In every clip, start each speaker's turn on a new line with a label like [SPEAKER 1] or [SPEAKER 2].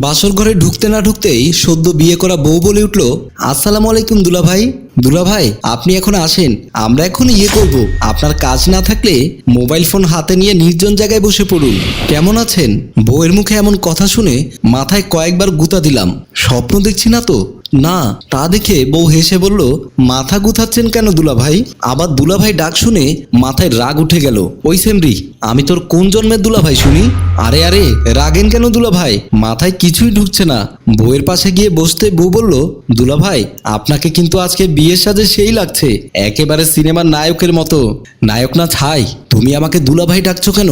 [SPEAKER 1] বাসর ঘরে ঢুকতে না ঢুকতেই সদ্য বিয়ে করা বউ বলে উঠল, আসসালাম আলাইকুম দুলা ভাই দুলা ভাই আপনি এখন আসেন, আমরা এখন ইয়ে করব। আপনার কাজ না থাকলে মোবাইল ফোন হাতে নিয়ে নির্জন জায়গায় বসে পড়ুন। কেমন আছেন? বউয়ের মুখে এমন কথা শুনে মাথায় কয়েকবার গুতা দিলাম। স্বপ্ন দেখছি না তো না, তা দেখে বউ হেসে বলল, মাথা গুথাচ্ছেন কেন দুলা ভাই আবার দুলা ভাই ডাক শুনে মাথায় রাগ উঠে গেল, ওই সেমরি, আমি তোর কোন জন্মের দুলা ভাই শুনি? আরে আরে, রাগেন কেন দুলা ভাই মাথায় কিছুই ঢুকছে না। বউয়ের পাশে গিয়ে বসতে বউ বলল দুলা ভাই আপনাকে কিন্তু আজকে বিয়ের সাজে সেই লাগছে, একেবারে সিনেমার নায়কের মতো। নায়ক না ছাই, তুমি আমাকে দুলা ভাই ডাকছো কেন?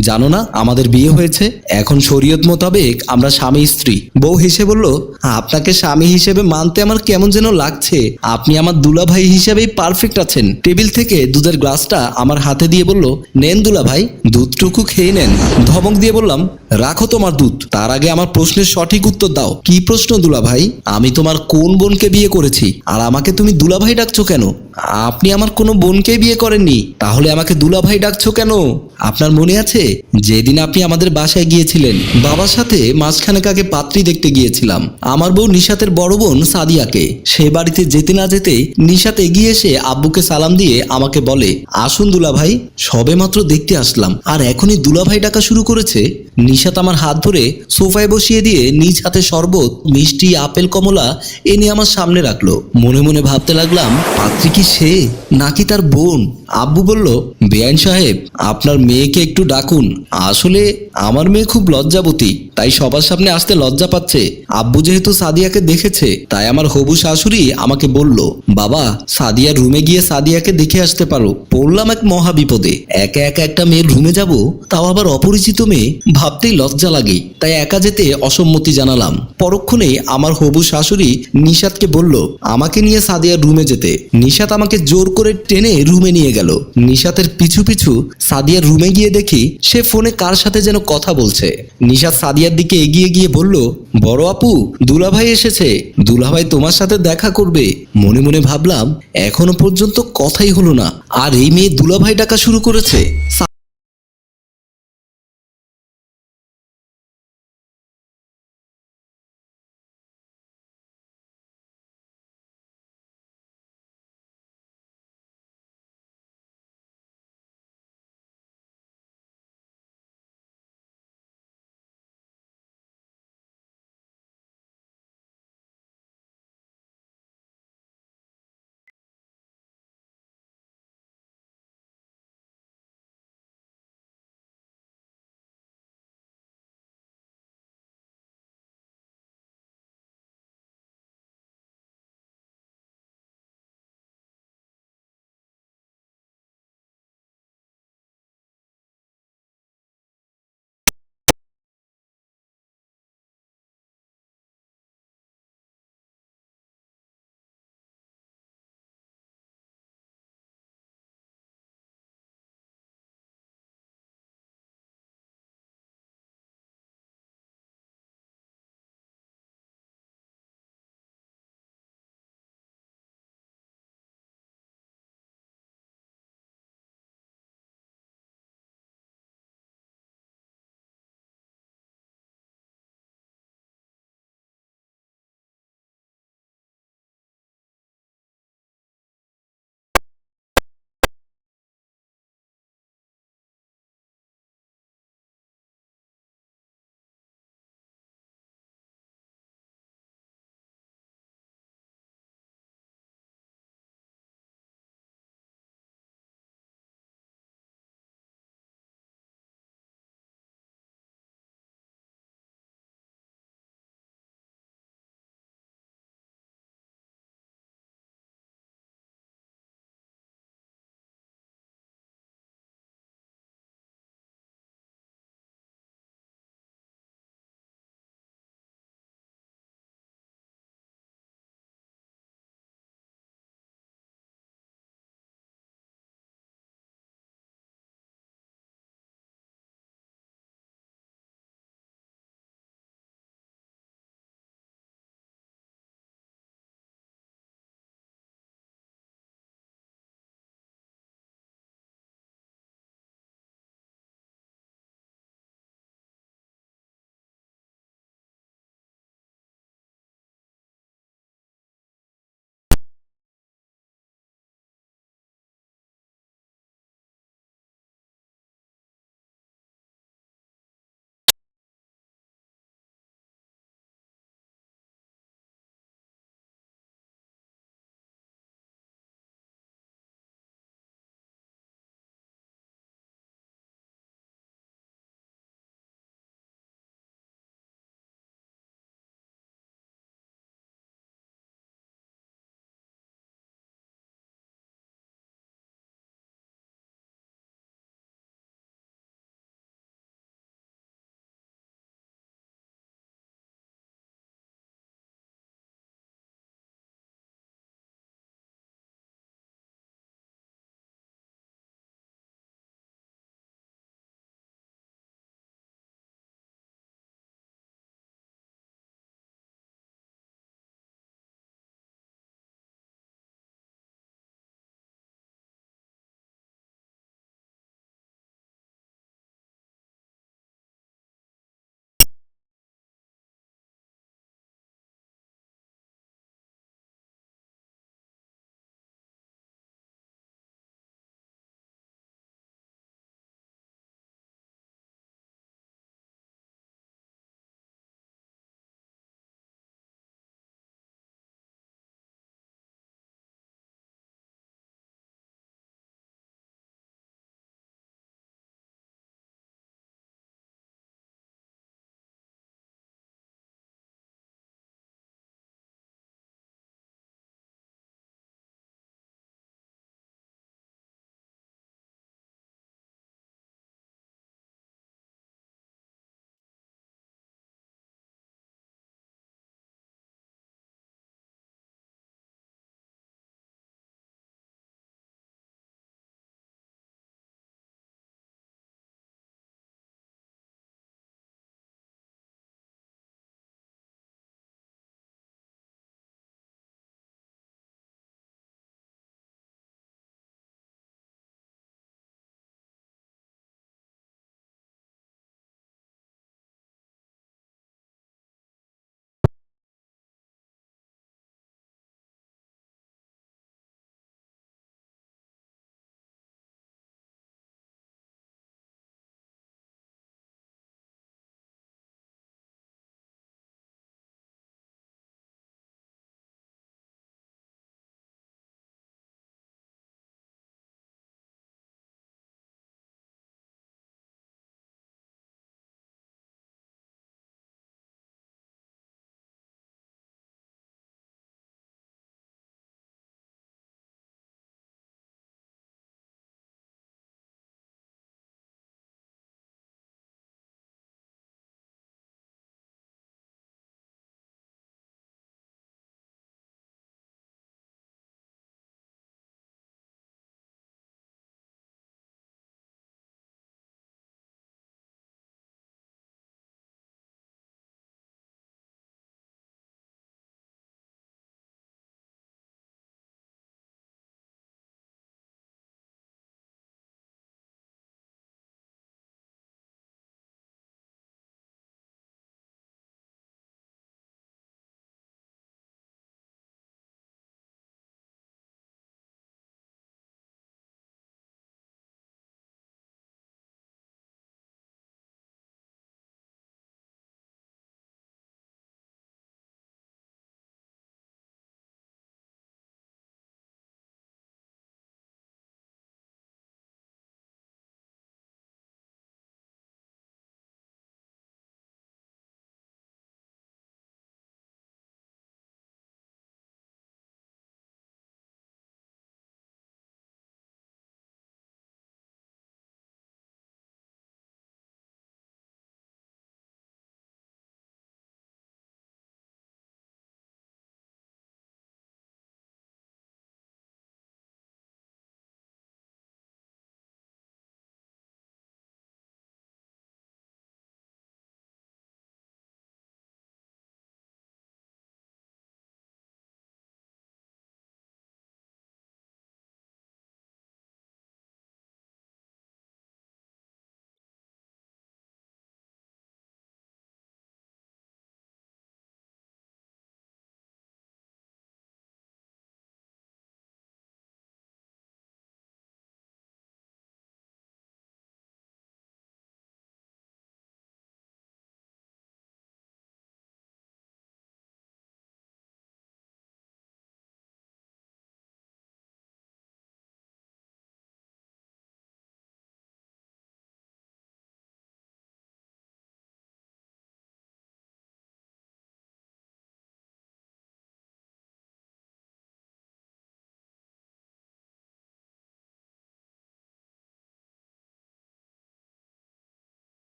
[SPEAKER 1] জানো না, আমাদের বিয়ে হয়েছে? এখন শরীয়ত মোতাবেক আমরা স্বামী স্ত্রী। বউ হেসে বলল, আপনাকে স্বামী হিসেবে মানতে আমার কেমন যেন লাগছে। আপনি আমার দুলা ভাই হিসেবেই পারফেক্ট আছেন। টেবিল থেকে দুধের গ্লাসটা আমার হাতে দিয়ে বলল, নেন দুলা ভাই দুধটুকু খেয়ে নেন। ধমক দিয়ে বললাম রাখো তোমার দুধ তার আগে আমার প্রশ্নের সঠিক উত্তর দাও। কি প্রশ্ন দুলা ভাই আমি তোমার কোন বোনকে বিয়ে করেছি? আর আমাকে তুমি দুলা ভাই ডাকছো কেন? আপনি আমার কোনো বোনকে বিয়ে করেননি, তাহলে আমাকে দুলা ভাই ডাকছো কেন? আপনার মনে আছে? যেদিন আপনি আমাদের বাসায় গিয়েছিলেন, বাবার সাথে মাঝখানে কাকে পাত্রী দেখতে গিয়েছিলাম। আমার বউ নিশাতের বড় বোন সাদিয়াকে। সে বাড়িতে যেতে না যেতে নিশাত এগিয়ে এসে আব্বুকে সালাম দিয়ে আমাকে বলে, আসুন দুলা ভাই সবে মাত্র দেখতে আসলাম। আর এখনই দুলা ভাই ডাকা শুরু করেছে। নিশাত আমার হাত ধরে সোফায় বসিয়ে দিয়ে নিজ হাতে শরবত, মিষ্টি, আপেল, কমলা এনে আমার সামনে রাখল। মনে মনে ভাবতে লাগলাম, পাত্রী কি সে? নাকি তার বোন? আব্বু বলল, বেআইন সাহেব, আপনার মেয়েকে একটু ডাকুন। আসলে আমার মেয়ে খুব লজ্জাবতী, তাই সবার সামনে আসতে লজ্জা পাচ্ছে। আব্বু যেহেতু সাদিয়াকে দেখেছে, তাই আমার হবু শাশুড়ি আমাকে বলল, বাবা, সাদিয়ার রুমে গিয়ে সাদিয়াকে দেখে আসতে পারো। পড়লাম এক মহা বিপদে একা একা একটা মেয়ের রুমে যাব? তাও আবার অপরিচিত মেয়ে? ভাবতেই লজ্জা লাগে, তাই একা যেতে অসম্মতি জানালাম। পরক্ষণে আমার হবু শাশুড়ি নিশাতকে বলল, আমাকে নিয়ে সাদিয়ার রুমে যেতে। নিশাত আমাকে জোর করে টেনে রুমে নিয়ে গেল। নিশাতের পিছু পিছু সাদিয়ার রুমে গিয়ে দেখি সে ফোনে কার সাথে যেন কথা বলছে। নিশাত সাদিয়ার দিকে এগিয়ে গিয়ে বলল, বড় আপু, দুলাভাই এসেছে। দুলাভাই তোমার সাথে দেখা করবে। মনে মনে ভাবলাম, এখনও পর্যন্ত কথাই হলো না। আর এই মেয়ে দুলাভাই ডাকা শুরু করেছে।